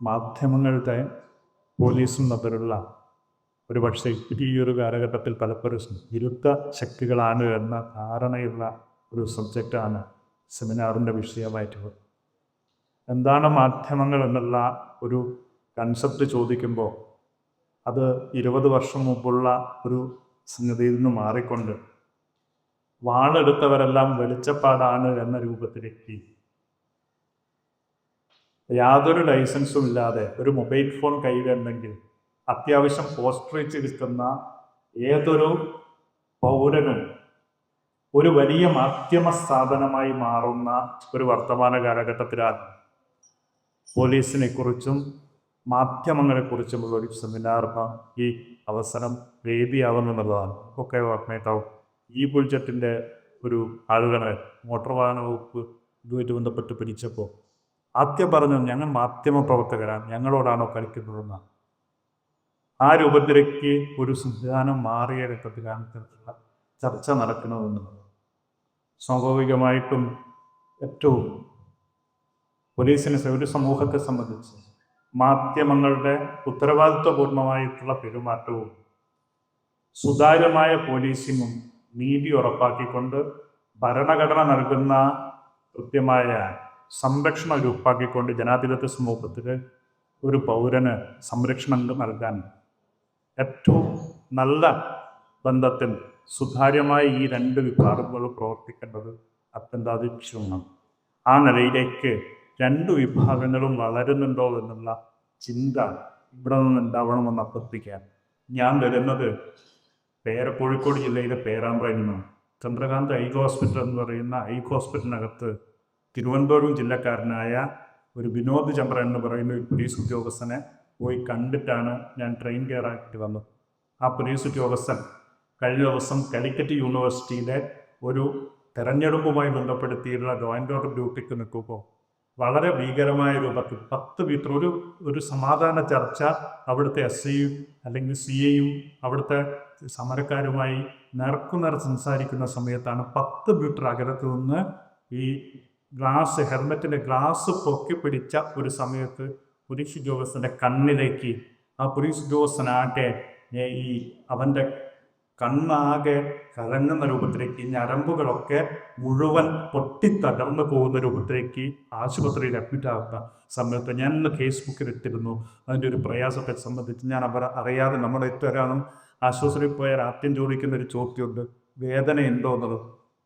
മാധ്യമങ്ങളുടെ പോലീസും തമ്മിലുള്ള ഒരു പക്ഷേ ഈ ഒരു കാലഘട്ടത്തിൽ പലപ്പോഴും വിരുദ്ധ ശക്തികളാണ് എന്ന ധാരണയുള്ള ഒരു സബ്ജക്റ്റാണ് സെമിനാറിന്റെ വിഷയമായിട്ടുള്ളത് എന്താണ് മാധ്യമങ്ങൾ എന്നുള്ള ഒരു കൺസെപ്റ്റ് ചോദിക്കുമ്പോൾ അത് ഇരുപത് വർഷം മുമ്പുള്ള ഒരു സംഗതിയിൽ നിന്ന് മാറിക്കൊണ്ട് വാളെടുത്തവരെല്ലാം വെളിച്ചപ്പാടാണ് എന്ന രൂപത്തിലേക്ക് യാതൊരു ലൈസൻസും ഇല്ലാതെ ഒരു മൊബൈൽ ഫോൺ കയ്യിലുണ്ടെങ്കിൽ അത്യാവശ്യം പോസ്റ്ററേറ്റ് കിട്ടുന്ന ഏതൊരു പൗരനും ഒരു വലിയ മാധ്യമ സ്ഥാപനമായി മാറുന്ന ഒരു വർത്തമാന കാലഘട്ടത്തിലാണ് പോലീസിനെ കുറിച്ചും മാധ്യമങ്ങളെ കുറിച്ചുമുള്ള ഒരു സെമിനാർ ഈ അവസരം വേദിയാവുമെന്നുള്ളതാണ് ഒക്കെ ഓർമ്മയിട്ടാവും ഈ ബുൾജറ്റിന്റെ ഒരു ആളുകളെ മോട്ടോർ വാഹന വകുപ്പ് ഇതുമായിട്ട് ബന്ധപ്പെട്ട് പിടിച്ചപ്പോൾ ആദ്യം പറഞ്ഞു ഞങ്ങൾ മാധ്യമ പ്രവർത്തകരാണ് ഞങ്ങളോടാണോ കളിക്കുന്നതെന്ന്. ആ രൂപത്തിലേക്ക് ഒരു സംവിധാനം മാറിയ ഘട്ടത്തിലാണ് ഇത്തരത്തിലുള്ള ചർച്ച നടക്കുന്നതെന്ന്. സ്വാഭാവികമായിട്ടും ഏറ്റവും പോലീസിനെ ഒരു സമൂഹത്തെ സംബന്ധിച്ച് മാധ്യമങ്ങളുടെ ഉത്തരവാദിത്വപൂർണമായിട്ടുള്ള പെരുമാറ്റവും സുതാര്യമായ പോലീസിങ്ങും നീതി ഉറപ്പാക്കിക്കൊണ്ട് ഭരണഘടന നൽകുന്ന കൃത്യമായ സംരക്ഷണം ഗ്രൂപ്പാക്കിക്കൊണ്ട് ജനാധിപത്യ സമൂഹത്തിൽ ഒരു പൗരന് സംരക്ഷണം നൽകാൻ ഏറ്റവും നല്ല ബന്ധത്തിൽ സുതാര്യമായി ഈ രണ്ട് വിഭാഗങ്ങൾ പ്രവർത്തിക്കേണ്ടത് അത്യന്താപേക്ഷിതമാണ്. ആ നിലയിലേക്ക് രണ്ട് വിഭാഗങ്ങളും വളരുന്നുണ്ടോ എന്നുള്ള ചിന്ത ഇവിടെ നിന്ന് ഉണ്ടാവണമെന്ന് അഭ്യർത്ഥിക്കാൻ ഞാൻ വരുന്നത് പേര കോഴിക്കോട് ജില്ലയിലെ പേരാമ്പ്രയിൽ നിന്നാണ് ചന്ദ്രകാന്ത് ഐ ഹോസ്പിറ്റൽ എന്ന് പറയുന്ന ഐ ഹോസ്പിറ്റലിനകത്ത് തിരുവനന്തപുരം ജില്ലക്കാരനായ ഒരു വിനോദ് ചമ്പ്ര എന്ന് പറയുന്ന ഒരു പോലീസ് ഉദ്യോഗസ്ഥനെ പോയി കണ്ടിട്ടാണ് ഞാൻ ട്രെയിൻ കയറാക്കി വന്നത്. ആ പോലീസ് ഉദ്യോഗസ്ഥൻ കഴിഞ്ഞ ദിവസം കാലിക്കറ്റ് യൂണിവേഴ്സിറ്റിയിലെ ഒരു തെരഞ്ഞെടുപ്പുമായി ബന്ധപ്പെടുത്തിയിട്ടുള്ള ലോ ആൻഡ് ഓർഡർ ഡ്യൂട്ടിക്ക് നിൽക്കുമ്പോൾ വളരെ ഭീകരമായ രൂപത്തിൽ പത്ത് മീറ്റർ ഒരു ഒരു സമാധാന ചർച്ച അവിടുത്തെ എസ് ഐയും അല്ലെങ്കിൽ സി എയും അവിടുത്തെ സമരക്കാരുമായി നേർക്കുനേർ സംസാരിക്കുന്ന സമയത്താണ് പത്ത് മീറ്റർ അകലത്ത് നിന്ന് ഈ ഗ്ലാസ് ഹെൽമെറ്റിന്റെ ഗ്ലാസ് പൊക്കി പിടിച്ച ഒരു സമയത്ത് പുരുഷ ഉദ്യോഗസ്ഥന്റെ കണ്ണിലേക്ക് ആ പുരുഷ ഉദ്യോഗസ്ഥനാകെ ഏ, ഈ അവന്റെ കണ്ണാകെ കലങ്ങുന്ന രൂപത്തിലേക്ക് ഞരമ്പുകളൊക്കെ മുഴുവൻ പൊട്ടിത്തകർന്നു പോകുന്ന രൂപത്തിലേക്ക് ആശുപത്രിയിൽ അഡ്മിറ്റ് ആകുന്ന സമയത്ത് ഞാൻ ഇന്ന് ഫേസ്ബുക്കിൽ ഇട്ടിരുന്നു. അതിന്റെ ഒരു പ്രയാസത്തെ സംബന്ധിച്ച് ഞാൻ അവർ അറിയാതെ നമ്മൾ എത്തുവരാനും ആശുപത്രിയിൽ പോയാൽ ആദ്യം ചോദിക്കുന്ന ഒരു ചോദ്യമുണ്ട് വേദന ഉണ്ടോ എന്നത്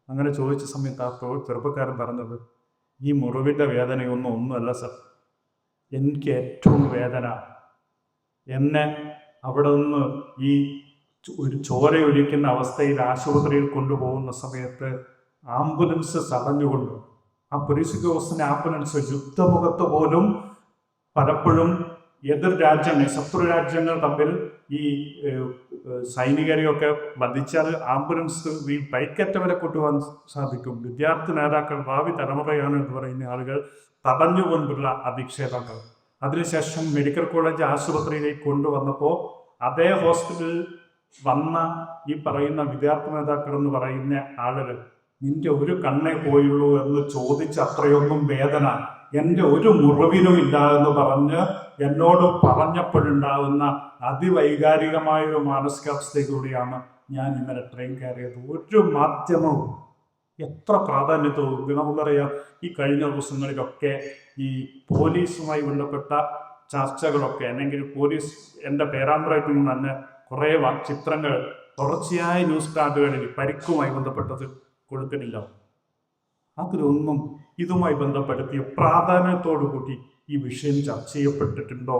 അങ്ങനെ ചോദിച്ച സമയത്ത് ആ ചെറുപ്പക്കാരൻ പറഞ്ഞത് ഈ മുറിവിന്റെ വേദനയൊന്നും ഒന്നുമല്ല സർ. എനിക്ക് ഏറ്റവും വേദന. എന്നെ അവിടെ നിന്ന് ഈ ഒരു ചോരയൊലിക്കുന്ന അവസ്ഥയിൽ ആശുപത്രിയിൽ കൊണ്ടുപോകുന്ന സമയത്ത് ആംബുലൻസ് തടഞ്ഞുകൊണ്ട് ആ പോലീസ് ഉദ്യോഗസ്ഥന്റെ ആംബുലൻസ് യുദ്ധമുഖത്ത് പോലും പലപ്പോഴും എതിർ രാജ്യങ്ങൾ ശത്രു രാജ്യങ്ങൾ തമ്മിൽ ഈ സൈനികരെയൊക്കെ വധിച്ചാൽ ആംബുലൻസ് ഈ പൈക്കറ്റവരെ കൊണ്ടുപോകാൻ സാധിക്കും. വിദ്യാർത്ഥി നേതാക്കൾ ഭാവി തലമുറയാണ് എന്ന് പറയുന്ന ആളുകൾ തടഞ്ഞുകൊണ്ടുള്ള അധിക്ഷേപങ്ങൾ. അതിനുശേഷം മെഡിക്കൽ കോളേജ് ആശുപത്രിയിലേക്ക് കൊണ്ടുവന്നപ്പോൾ അതേ ഹോസ്പിറ്റലിൽ വന്ന ഈ പറയുന്ന വിദ്യാർത്ഥി നേതാക്കൾ എന്ന് പറയുന്ന ആളുകൾ നിന്റെ ഒരു കണ്ണേ പോയുള്ളൂ എന്ന് ചോദിച്ച അത്രയൊന്നും വേദന എന്റെ ഒരു മുറിവിനും ഇല്ല എന്ന് പറഞ്ഞ് എന്നോട് പറഞ്ഞപ്പോഴുണ്ടാകുന്ന അതിവൈകാരികമായ ഒരു മാനസികാവസ്ഥയിലൂടെയാണ് ഞാൻ ഇന്നലെ ട്രെയിൻ കയറിയത്. ഒരു മാധ്യമവും എത്ര പ്രാധാന്യത്തോടും നമുക്കറിയാം ഈ കഴിഞ്ഞ ദിവസങ്ങളിലൊക്കെ ഈ പോലീസുമായി ബന്ധപ്പെട്ട ചർച്ചകളൊക്കെ അല്ലെങ്കിൽ പോലീസ് എന്റെ പേരാമ്പ്രയിൽ നിന്ന് തന്നെ കുറേ ചിത്രങ്ങൾ തുടർച്ചയായ ന്യൂസ് കാർഡുകളിൽ പരിക്കുമായി ബന്ധപ്പെട്ടത് കൊടുക്കുന്നില്ല അതിലൊന്നും ഇതുമായി ബന്ധപ്പെടുത്തിയ പ്രാധാന്യത്തോടു കൂടി ഈ വിഷയം ചർച്ച ചെയ്യപ്പെട്ടിട്ടുണ്ടോ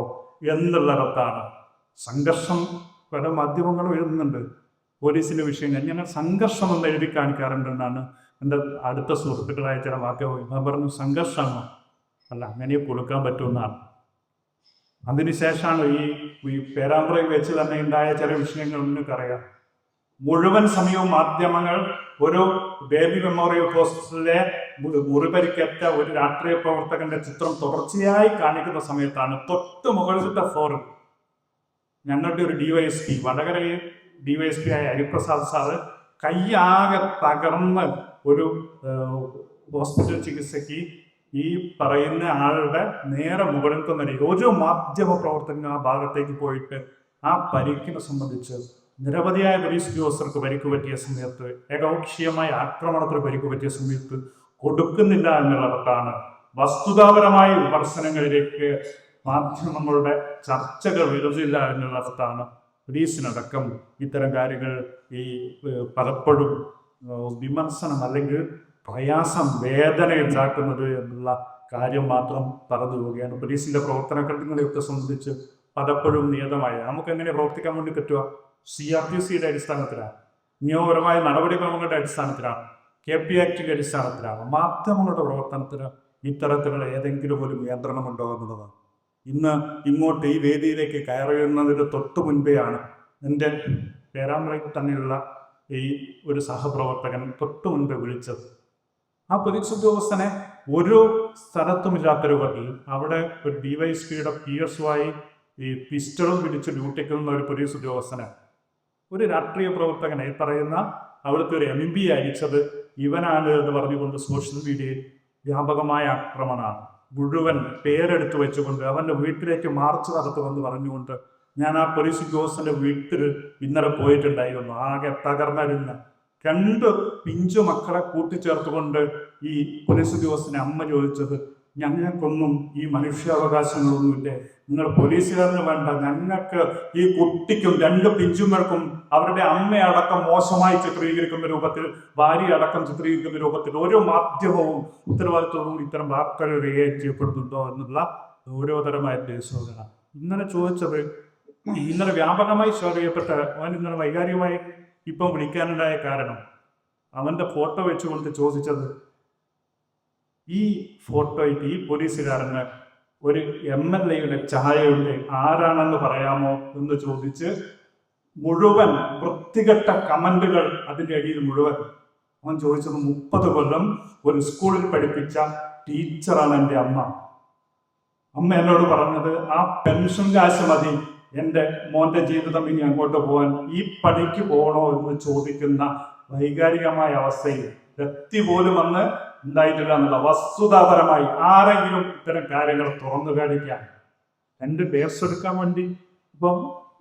എന്നുള്ളിടത്താണ് സംഘർഷം പല മാധ്യമങ്ങളും എഴുതുന്നുണ്ട്. പോലീസിന്റെ വിഷയം ഞാൻ സംഘർഷം എന്ന് എഴുതി കാണിക്കാറുണ്ടെന്നാണ് എന്റെ അടുത്ത സുഹൃത്തുക്കളായ ചില വാക്യവും ഞാൻ പറഞ്ഞു സംഘർഷമാണ്? അല്ല അങ്ങനെ കൊടുക്കാൻ പറ്റുമെന്നാണ് അതിനുശേഷമാണ് ഈ ഈ പേരാമ്പ്രയിൽ വെച്ച് തന്നെ ഉണ്ടായ ചില വിഷയങ്ങൾ നിങ്ങൾക്കറിയാം മുഴുവൻ സമയവും മാധ്യമങ്ങൾ ഒരു ബേബി മെമ്മോറിയൽ ഹോസ്പിറ്റലിലെ മുറിപരിക്കേറ്റ ഒരു രാഷ്ട്രീയ പ്രവർത്തകന്റെ ചിത്രം തുടർച്ചയായി കാണിക്കുന്ന സമയത്താണ് തൊട്ട് മുകളിലത്തെ ഫോറും. ഞങ്ങളുടെ ഒരു ഡിവൈഎസ്പി വടകരയിൽ ഡിവൈഎസ്പി ആയ ഹരിപ്രസാദ് സാറ് കൈയാകെ തകർന്ന് ഒരു ഹോസ്പിറ്റൽ ചികിത്സയ്ക്ക് ഈ പറയുന്ന ആളുടെ നേരെ മുകളിൽ തന്നെ ഒരു മാധ്യമ പ്രവർത്തകൻ ആ ഭാഗത്തേക്ക് പോയിട്ട് ആ പരിക്കിനെ സംബന്ധിച്ച് നിരവധിയായ പോലീസ് ഉദ്യോഗസ്ഥർക്ക് പരിക്ക് പറ്റിയ സമയത്ത് ഏകപക്ഷീയമായ ആക്രമണത്തിന് പരിക്ക് പറ്റിയ സമയത്ത് കൊടുക്കുന്നില്ല എന്നുള്ളതാണ് വസ്തുതാപരമായ വിമർശനങ്ങളിലേക്ക് മാധ്യമങ്ങളുടെ ചർച്ചകൾ വരുന്നില്ല എന്നുള്ളതാണ് പോലീസിനടക്കം ഇത്തരം കാര്യങ്ങൾ ഈ പലപ്പോഴും വിമർശനം അല്ലെങ്കിൽ പ്രയാസം വേദന ഉണ്ടാക്കുന്നത് എന്നുള്ള കാര്യം മാത്രം പറഞ്ഞു പോവുകയാണ്. പോലീസിന്റെ പ്രവർത്തനങ്ങളെയൊക്കെ സംബന്ധിച്ച് പലപ്പോഴും നിയതമായ നമുക്ക് എങ്ങനെ പ്രവർത്തിക്കാൻ വേണ്ടി പറ്റുക? സി ആർ ടി സിയുടെ അടിസ്ഥാനത്തിലാണ് നിയമപരമായ നടപടിക്രമങ്ങളുടെ അടിസ്ഥാനത്തിലാണ് കെ പി ആക്ടിന്റെ അടിസ്ഥാനത്തിലാണ് മാധ്യമങ്ങളുടെ പ്രവർത്തനത്തിന് ഇത്തരത്തിലുള്ള ഏതെങ്കിലും ഒരു നിയന്ത്രണമുണ്ടോ എന്നുള്ളതാണ് ഇന്ന് ഇങ്ങോട്ട് ഈ വേദിയിലേക്ക് കയറുന്നതിന് തൊട്ടു മുൻപെയാണ് എന്റെ പേരാമ്പ്രയ്ക്ക് തന്നെയുള്ള ഈ ഒരു സഹപ്രവർത്തകൻ തൊട്ട് മുൻപേ വിളിച്ചത്. ആ പോലീസ് ഉദ്യോഗസ്ഥനെ ഒരു സ്ഥലത്തുമില്ലാത്ത രൂപത്തിൽ അവിടെ ഒരു ഡിവൈഎസ്പിയുടെ പി എസ് ആയി ഈ പിസ്റ്റളും പിടിച്ച് ഡ്യൂട്ടിക്കുന്ന ഒരു പോലീസ് ഉദ്യോഗസ്ഥനെ ഒരു രാഷ്ട്രീയ പ്രവർത്തകനെ പറയുന്ന അവിടുത്തെ ഒരു എം പി അയച്ചത് ഇവനാണ് എന്ന് പറഞ്ഞുകൊണ്ട് സോഷ്യൽ മീഡിയയിൽ വ്യാപകമായ ആക്രമണമാണ്. മുഴുവൻ പേരെടുത്ത് വെച്ചുകൊണ്ട് അവന്റെ വീട്ടിലേക്ക് മാർച്ച് നടത്തുമെന്ന് പറഞ്ഞുകൊണ്ട് ഞാൻ ആ പോലീസ് ഉദ്യോഗസ്ഥന്റെ വീട്ടിൽ ഇന്നലെ പോയിട്ടുണ്ടായിരുന്നു. ആകെ തകർന്നരുന്ന രണ്ട് പിഞ്ചു മക്കളെ കൂട്ടിച്ചേർത്തുകൊണ്ട് ഈ പോലീസ് ഉദ്യോഗസ്ഥനെ അമ്മ ചോദിച്ചത് ഞങ്ങൾക്കൊന്നും ഈ മനുഷ്യാവകാശങ്ങളൊന്നുമില്ലേ? നിങ്ങൾ പോലീസുകാരന് വേണ്ട. ഞങ്ങൾക്ക് ഈ കുട്ടിക്കും രണ്ട് പിഞ്ചുങ്ങൾക്കും അവരുടെ അമ്മയടക്കം മോശമായി ചിത്രീകരിക്കുന്ന രൂപത്തിൽ ഭാര്യ അടക്കം ചിത്രീകരിക്കുന്ന രൂപത്തിൽ ഓരോ മാധ്യമവും ഉത്തരവാദിത്വവും ഇത്തരം വാർത്തകൾ റിയേറ്റ് ചെയ്യപ്പെടുന്നുണ്ടോ എന്നുള്ള ഗൗരവതരമായ ദേശോധന ഇന്നലെ ചോദിച്ചത് ഇന്നലെ വ്യാപകമായി ഷെയർ അവൻ ഇന്നലെ വൈകാരികമായി ഇപ്പം വിളിക്കാനുണ്ടായ കാരണം അവന്റെ ഫോട്ടോ വെച്ചുകൊണ്ട് ചോദിച്ചത് ഈ ഫോട്ടോയ്ക്ക് ഈ പോലീസുകാരന് ഒരു എം എൽ എയുടെ ചായയുടെ ആരാണെന്ന് പറയാമോ എന്ന് ചോദിച്ച് മുഴുവൻ വൃത്തികെട്ട കമന്റുകൾ അതിന്റെ അടിയിൽ മുഴുവൻ. അവൻ ചോദിച്ചത് മുപ്പത് കൊല്ലം ഒരു സ്കൂളിൽ പഠിപ്പിച്ച ടീച്ചറാണ് എന്റെ അമ്മ. അമ്മ എന്നോട് പറഞ്ഞത് ആ പെൻഷൻ കാശ് മതി. എന്റെ മോന്റെ ജീവിതം ഇനി അങ്ങോട്ട് പോകാൻ ഈ പണിക്ക് പോകണോ എന്ന് ചോദിക്കുന്ന വൈകാരികമായ അവസ്ഥയിൽ. വ്യക്തി പോലും അന്ന് ഉണ്ടായിട്ടില്ല എന്നുള്ള വസ്തുതാപരമായി ആരെങ്കിലും ഇത്തരം കാര്യങ്ങൾ തുറന്നു കാണിക്കാൻ എന്റെ പേഴ്സ് എടുക്കാൻ വേണ്ടി ഇപ്പം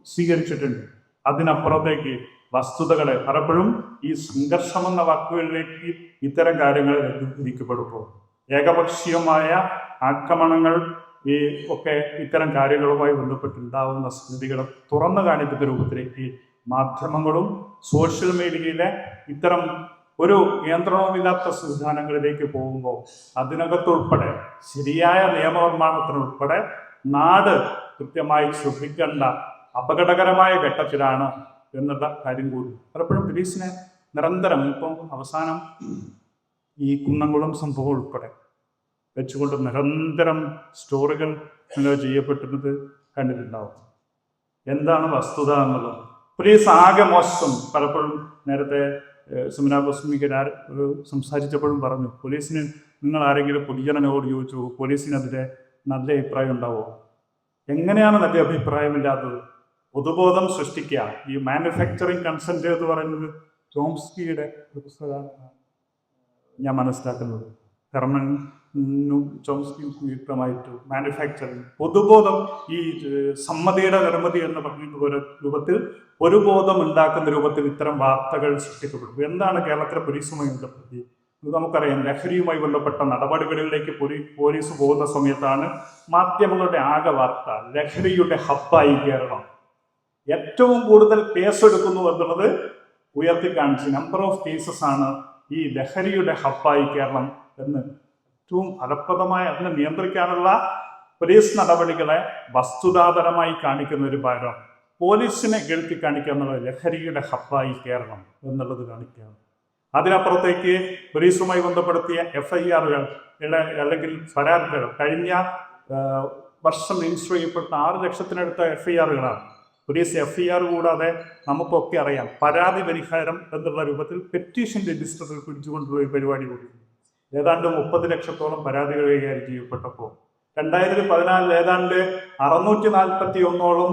സ്വീകരിച്ചിട്ടുണ്ട്. അതിനപ്പുറത്തേക്ക് വസ്തുതകളെ പലപ്പോഴും ഈ സംഘർഷം എന്ന വാക്കുകളിലേക്ക് ഇത്തരം കാര്യങ്ങൾ ലഘൂകരിക്കപ്പെടുമ്പോൾ ഏകപക്ഷീയമായ ആക്രമണങ്ങൾ ഈ ഒക്കെ ഇത്തരം കാര്യങ്ങളുമായി ബന്ധപ്പെട്ടുണ്ടാവുന്ന സ്ഥിതികൾ തുറന്നു കാണിക്കുന്ന രൂപത്തിലേക്ക് മാധ്യമങ്ങളും സോഷ്യൽ മീഡിയയിലെ ഇത്തരം ഒരു നിയന്ത്രണമില്ലാത്ത സംവിധാനങ്ങളിലേക്ക് പോകുമ്പോൾ അതിനകത്തുൾപ്പെടെ ശരിയായ നിയമനിർമ്മാണത്തിനുൾപ്പെടെ നാട് കൃത്യമായി ശ്രദ്ധിക്കേണ്ട അപകടകരമായ ഘട്ടത്തിലാണ് എന്നുള്ള കാര്യം കൂടി. പലപ്പോഴും പോലീസിനെ നിരന്തരം ഇപ്പം അവസാനം ഈ കുന്നംകുളം സംഭവം ഉൾപ്പെടെ വെച്ചുകൊണ്ട് നിരന്തരം സ്റ്റോറികൾ ചെയ്യപ്പെട്ടിരുന്നത് കണ്ടിട്ടുണ്ടാവും. എന്താണ് വസ്തുത എന്നുള്ളത്? പോലീസ് ആകെ മോശം. പലപ്പോഴും നേരത്തെ സുമന ബസ്മിക്ക് സംസാരിച്ചപ്പോഴും പറഞ്ഞു പോലീസിന് നിങ്ങൾ ആരെങ്കിലും പൊതുജനനോട് ചോദിച്ചു പോലീസിനെതിരെ നല്ല അഭിപ്രായം ഉണ്ടാവോ? എങ്ങനെയാണ് നല്ല അഭിപ്രായമില്ലാത്തത്? പൊതുബോധം സൃഷ്ടിക്കുക. ഈ മാനുഫാക്ചറിങ് കൺസെന്റ് എന്ന് പറയുന്നത് ചോംസ്കിയുടെ ഒരു പുസ്തകമാണ് ഞാൻ മനസ്സിലാക്കുന്നത്. കാരണം ചോംസ്കി സംയുക്തമായിട്ട് മാനുഫാക്ചറിങ് പൊതുബോധം ഈ സമ്മതിയുടെ നിർമ്മതി എന്ന് പറഞ്ഞിട്ട് ഒരു രൂപത്തിൽ ഒരു ബോധം ഉണ്ടാക്കുന്ന രൂപത്തിൽ ഇത്തരം വാർത്തകൾ സൃഷ്ടിക്കപ്പെടും. എന്താണ് കേരളത്തിലെ പോലീസുമായി ബന്ധപ്പെട്ട്? ഇത് നമുക്കറിയാം. ലഹരിയുമായി ബന്ധപ്പെട്ട നടപടികളിലേക്ക് പോലീസ് പോകുന്ന സമയത്താണ് മാധ്യമങ്ങളുടെ ആകെ വാർത്ത. ലഹരിയുടെ ഹബ്ബായി കേരളം. ഏറ്റവും കൂടുതൽ കേസ് എടുക്കുന്നു എന്നുള്ളത് ഉയർത്തി കാണിച്ച് നമ്പർ ഓഫ് കേസസ് ആണ് ഈ ലഹരിയുടെ ഹബ്ബായി കേരളം എന്ന് ഏറ്റവും ഫലപ്രദമായ അതിനെ നിയന്ത്രിക്കാനുള്ള പോലീസ് നടപടികളെ വസ്തുതാപരമായി കാണിക്കുന്ന ഒരു ഭാഗം പോലീസിനെ കേൾത്തി കാണിക്കുക എന്നുള്ളത് ലഹരിയുടെ ഹബ്ബായി കേരളം എന്നുള്ളത് കാണിക്കുകയാണ്. അതിനപ്പുറത്തേക്ക് പോലീസുമായി ബന്ധപ്പെടുത്തിയ എഫ് ഐ ആറുകൾ അല്ലെങ്കിൽ പരാതികൾ കഴിഞ്ഞ വർഷം രജിസ്റ്റർ ചെയ്യപ്പെട്ട ആറ് ലക്ഷത്തിനടുത്ത എഫ് ഐ ആറുകളാണ് പോലീസ് എഫ് ഐ ആർ കൂടാതെ നമുക്കൊക്കെ അറിയാം പരാതി പരിഹാരം എന്നുള്ള രൂപത്തിൽ പെറ്റീഷൻ രജിസ്റ്ററിൽ പിടിച്ചുകൊണ്ടുപോയി പരിപാടി കൂടി. ഏതാണ്ട് മുപ്പത് ലക്ഷത്തോളം പരാതികൾ കൈകാര്യം ചെയ്യപ്പെട്ടപ്പോൾ. രണ്ടായിരത്തി പതിനാലിൽ ഏതാണ്ട് അറുന്നൂറ്റി നാൽപ്പത്തി ഒന്നോളം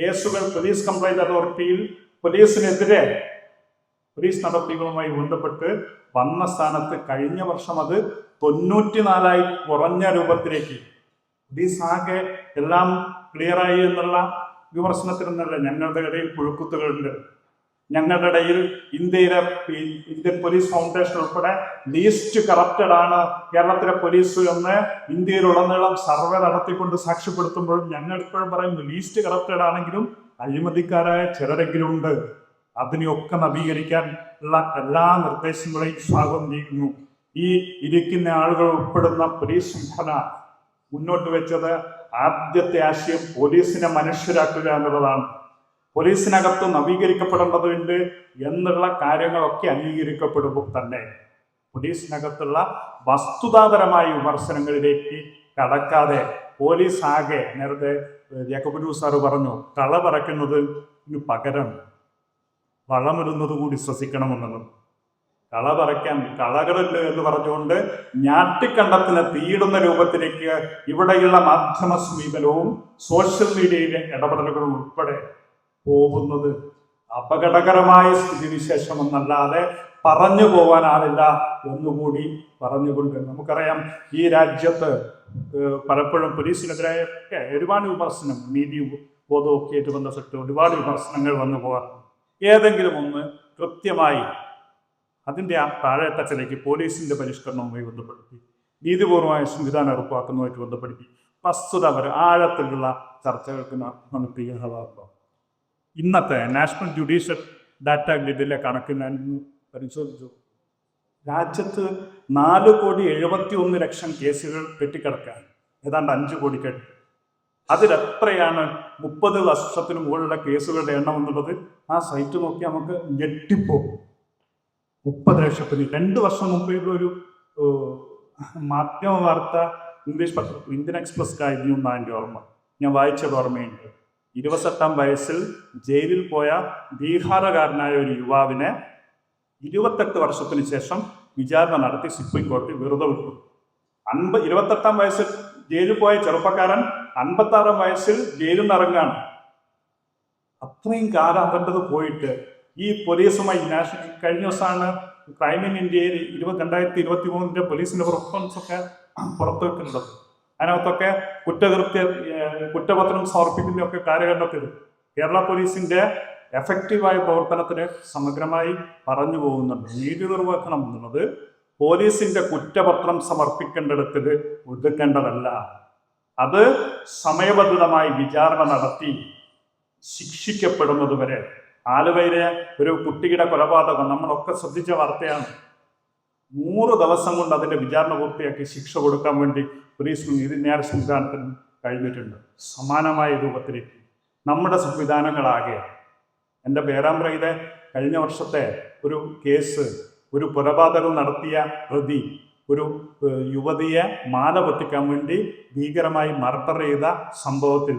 കേസുകൾ പോലീസ് കംപ്ലൈന്റ് അതോറിറ്റിയിൽ പോലീസിനെതിരെ പോലീസ് നടപടികളുമായി ബന്ധപ്പെട്ട് വന്ന സ്ഥാനത്ത് കഴിഞ്ഞ വർഷം അത് തൊണ്ണൂറ്റിനാലായി കുറഞ്ഞ രൂപത്തിലേക്ക്. പോലീസ് ആകെ എല്ലാം ക്ലിയറായി എന്നുള്ള വിമർശനത്തിനൊന്നല്ല ഞങ്ങളുടെ ഇടയിൽ പുഴുക്കുത്തുകളുണ്ട്. ഞങ്ങളുടെ ഇടയിൽ ഇന്ത്യയിലെ ഇന്ത്യൻ പോലീസ് ഫൗണ്ടേഷൻ ഉൾപ്പെടെ ലീസ്റ്റ് കറപ്റ്റഡ് ആണ് കേരളത്തിലെ പോലീസ് എന്ന് ഇന്ത്യയിലുടനീളം സർവേ നടത്തിക്കൊണ്ട് സാക്ഷ്യപ്പെടുത്തുമ്പോഴും ഞങ്ങൾ ഇപ്പോഴും പറയുന്നു ലീസ്റ്റ് കറപ്റ്റഡ് ആണെങ്കിലും അഴിമതിക്കാരായ ചിലരെങ്കിലും ഉണ്ട് അതിനെയൊക്കെ നവീകരിക്കാൻ ഉള്ള എല്ലാ നിർദ്ദേശങ്ങളെയും സ്വാഗതം ചെയ്യുന്നു. ഈ ഇരിക്കുന്ന ആളുകൾ ഉൾപ്പെടുന്ന പോലീസ് സംഘടന മുന്നോട്ട് വെച്ചത് ആദ്യത്തെ ആശയം പോലീസിനെ മനുഷ്യരാക്കുക എന്നുള്ളതാണ്. പോലീസിനകത്ത് നവീകരിക്കപ്പെടേണ്ടതുണ്ട് എന്നുള്ള കാര്യങ്ങളൊക്കെ അംഗീകരിക്കപ്പെടുമ്പോൾ തന്നെ പോലീസിനകത്തുള്ള വസ്തുതാപരമായ വിമർശനങ്ങളിലേക്ക് കടക്കാതെ പോലീസ് ആകെ നേരത്തെ ജേക്കബ് സാറ് പറഞ്ഞു കള പറക്കുന്നത് പകരം വളമിടുന്നത് കൂടി ശ്വസിക്കണമെന്നുള്ളത്. കള പറയ്ക്കാൻ കളകളുണ്ട് എന്ന് പറഞ്ഞുകൊണ്ട് ഞാട്ടിക്കണ്ടത്തിന് തീയിടുന്ന രൂപത്തിലേക്ക് ഇവിടെയുള്ള മാധ്യമ സമീപനവും സോഷ്യൽ മീഡിയയിലെ ഇടപെടലുകളും ഉൾപ്പെടെ പോകുന്നത്. അപകടകരമായ സ്ഥിതിവിശേഷമെന്നല്ലാതെ പറഞ്ഞു പോകാനാവില്ല എന്നുകൂടി പറഞ്ഞുകൊണ്ട് നമുക്കറിയാം ഈ രാജ്യത്ത് പലപ്പോഴും പോലീസിനെതിരായ ഒക്കെ ഒരുപാട് വിമർശനം നീതി ബോധമൊക്കെ ആയിട്ട് ബന്ധപ്പെട്ട് ഒരുപാട് വിമർശനങ്ങൾ വന്നു പോകാറുണ്ട് ഏതെങ്കിലും ഒന്ന് കൃത്യമായി അതിന്റെ ആ താഴെത്തട്ടിലേക്ക് പോലീസിന്റെ പരിഷ്കരണവുമായി ബന്ധപ്പെടുത്തി നീതിപൂർവമായ സംവിധാനം ഉറപ്പാക്കുന്നതുമായിട്ട് ബന്ധപ്പെടുത്തി വസ്തുതപര ആഴത്തിലുള്ള ചർച്ചകൾക്ക് നമുക്ക് തയ്യാറാകുമ്പോൾ ഇന്നത്തെ നാഷണൽ ജുഡീഷ്യൽ ഡാറ്റ ഗ്രിഡിലെ കണക്ക് ഞാൻ പരിശോധിച്ചു. രാജ്യത്ത് നാല് കോടി എഴുപത്തി ഒന്ന് ലക്ഷം കേസുകൾ കെട്ടിക്കിടക്കാൻ ഏതാണ്ട് അഞ്ച് കോടി കെട്ടി അതിലെത്രയാണ് മുപ്പത് വർഷത്തിന് മുകളിലുള്ള കേസുകളുടെ എണ്ണം എന്നുള്ളത് ആ സൈറ്റ് നോക്കി നമുക്ക് ഞെട്ടിപ്പോകും. മുപ്പത് ലക്ഷത്തിന്. രണ്ട് വർഷം മുമ്പ് ഒരു മാധ്യമ വാർത്ത ഇംഗ്ലീഷ് ഇന്ത്യൻ എക്സ്പ്രസ് കായിരുന്നു എന്നാണ് എന്റെ ഓർമ്മ. ഞാൻ വായിച്ചത് ഓർമ്മയുണ്ട്. ഇരുപത്തെട്ടാം വയസ്സിൽ ജയിലിൽ പോയ ബീഹാറുകാരനായ ഒരു യുവാവിനെ ഇരുപത്തെട്ട് വർഷത്തിന് ശേഷം വിചാരണ നടത്തി സുപ്രീം കോടതി വെറുതെ വിട്ടു. അൻപ ഇരുപത്തെട്ടാം വയസ്സിൽ ജയിലിൽ പോയ ചെറുപ്പക്കാരൻ അൻപത്താറാം വയസ്സിൽ ജയിലിൽ നിന്ന് ഇറങ്ങാണ് അത്രയും കാലം അവന്റെത് പോയിട്ട് ഈ പോലീസുമായി നാഷണൽ കഴിഞ്ഞ ദിവസമാണ് ക്രൈം ഇൻ ഇന്ത്യയിൽ ഇരുപത് രണ്ടായിരത്തി ഇരുപത്തി മൂന്നിന്റെ പോലീസിന്റെ പെർഫോമൻസ് ഒക്കെ പുറത്തുവിട്ടുള്ളത് അതിനകത്തൊക്കെ കുറ്റകൃത്യ കുറ്റപത്രം സമർപ്പിക്കുന്നതൊക്കെ കാലഘട്ടത്തിൽ കേരള പോലീസിന്റെ എഫക്റ്റീവായ പ്രവർത്തനത്തിന് സമഗ്രമായി പറഞ്ഞു പോകുന്നുണ്ട്. നീതി നിർവഹണം എന്നുള്ളത് പോലീസിന്റെ കുറ്റപത്രം സമർപ്പിക്കേണ്ടിടത്തിൽ ഒതുക്കേണ്ടതല്ല. അത് സമയബന്ധിതമായി വിചാരണ നടത്തി ശിക്ഷിക്കപ്പെടുന്നത് വരെ ആലുവയിലെ ഒരു കുട്ടിയുടെ കൊലപാതകം നമ്മളൊക്കെ ശ്രദ്ധിച്ച വാർത്തയാണ്. നൂറ് ദിവസം കൊണ്ട് അതിന്റെ വിചാരണ പൂർത്തിയാക്കി ശിക്ഷ കൊടുക്കാൻ വേണ്ടി പോലീസ് നീതിന്യായ സംവിധാനത്തിന് കഴിഞ്ഞിട്ടുണ്ട്. സമാനമായ രൂപത്തിൽ നമ്മുടെ സംവിധാനങ്ങളാകെ എന്റെ പേരാമ്പ്രയിലെ കഴിഞ്ഞ വർഷത്തെ ഒരു കേസ് ഒരു കൊലപാതകം നടത്തിയ പ്രതി ഒരു യുവതിയെ മാല പൊട്ടിക്കാൻ വേണ്ടി ഭീകരമായി മർഡർ ചെയ്ത സംഭവത്തിൽ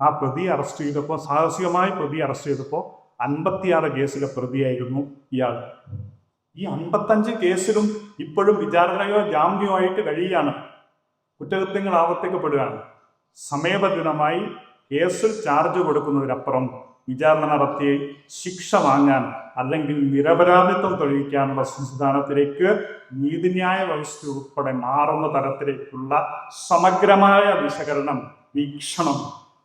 ആ പ്രതി അറസ്റ്റ് ചെയ്തപ്പോൾ സാഹസികമായി പ്രതി അറസ്റ്റ് ചെയ്തപ്പോൾ അൻപത്തിയാറ് കേസിലെ പ്രതിയായിരുന്നു ഇയാൾ. ഈ അൻപത്തഞ്ച് കേസിലും ഇപ്പോഴും വിചാരണയോ ജാമ്യോ ആയിട്ട് കഴിയുകയാണ്. കുറ്റകൃത്യങ്ങൾ ആവർത്തിക്കപ്പെടുകയാണ് സമയബന്ധിതമായി കേസിൽ ചാർജ് കൊടുക്കുന്നതിനപ്പുറം വിചാരണ നടത്തി ശിക്ഷ വാങ്ങാൻ അല്ലെങ്കിൽ നിരപരാധിത്വം തെളിയിക്കാനുള്ള സംവിധാനത്തിലേക്ക് നീതിന്യായ വ്യവസ്ഥ ഉൾപ്പെടെ മാറുന്ന തരത്തിലേക്കുള്ള സമഗ്രമായ വിശകലനം വീക്ഷണം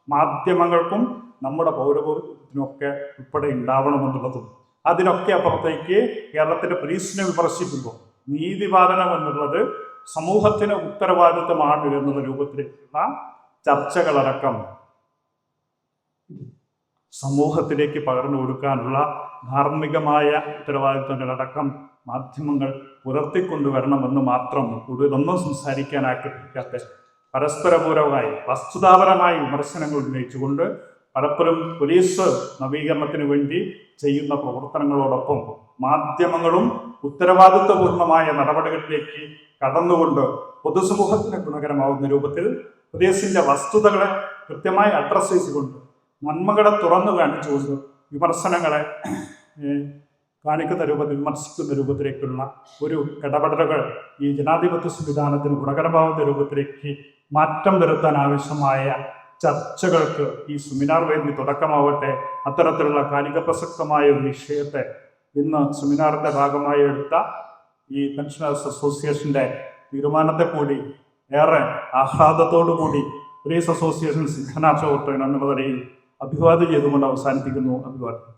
മാധ്യമങ്ങൾക്കും നമ്മുടെ പൗരപൗരത്തിനൊക്കെ ഉൾപ്പെടെ ഉണ്ടാവണമെന്നുള്ളതും അതിനൊക്കെ അപ്പുറത്തേക്ക് കേരളത്തിന്റെ പോലീസിനെ വിമർശിക്കുമ്പോൾ നീതിപാലനം എന്നുള്ളത് സമൂഹത്തിന് ഉത്തരവാദിത്തമാണ് എന്നുള്ള രൂപത്തിലേക്കുള്ള ചർച്ചകളടക്കം. സമൂഹത്തിലേക്ക് പകർന്നു കൊടുക്കാനുള്ള ധാർമ്മികമായ ഉത്തരവാദിത്തങ്ങളടക്കം മാധ്യമങ്ങൾ പുലർത്തിക്കൊണ്ടുവരണമെന്ന് മാത്രം കൂടുതലൊന്നും ആഗ്രഹിക്കാത്ത പരസ്പരപൂരമായി വസ്തുതാപരമായി വിമർശനങ്ങൾ ഉന്നയിച്ചുകൊണ്ട് പലപ്പോഴും പോലീസ് നവീകരണത്തിന് വേണ്ടി ചെയ്യുന്ന പ്രവർത്തനങ്ങളോടൊപ്പം മാധ്യമങ്ങളും ഉത്തരവാദിത്വപൂർണമായ നടപടികളിലേക്ക് കടന്നുകൊണ്ട് പൊതുസമൂഹത്തിന് ഗുണകരമാവുന്ന രൂപത്തിൽ പോലീസിന്റെ വസ്തുതകളെ കൃത്യമായി അഡ്രസ് ചെയ്തുകൊണ്ട് നന്മകളെ തുറന്നു കാണിച്ചുകൊണ്ട് വിമർശനങ്ങളെ കാണിക്കുന്ന രൂപത്തിൽ വിമർശിക്കുന്ന രൂപത്തിലേക്കുള്ള ഒരു ഇടപെടലുകൾ ഈ ജനാധിപത്യ സംവിധാനത്തിന് ഗുണകരമാവുന്ന രൂപത്തിലേക്ക് മാറ്റം വരുത്താൻ ആവശ്യമായ ചർച്ചകൾക്ക് ഈ സെമിനാർ വേദി തുടക്കമാവട്ടെ. അത്തരത്തിലുള്ള കാലിക പ്രസക്തമായ ഒരു വിഷയത്തെ ഇന്ന് സെമിനാറിന്റെ ഭാഗമായി എടുത്ത ഈ പെൻഷനേഴ്സ് അസോസിയേഷന്റെ തീരുമാനത്തെ കൂടി ഏറെ ആഹ്ലാദത്തോടു കൂടി പോലീസ് അസോസിയേഷൻ സിദ്ധനാക്ഷ ഓർത്തൻ എന്ന നിലയിൽ അഭിവാദ്യം ചെയ്തുകൊണ്ട് അവസാനിപ്പിക്കുന്നു അഭിവാദ്യം.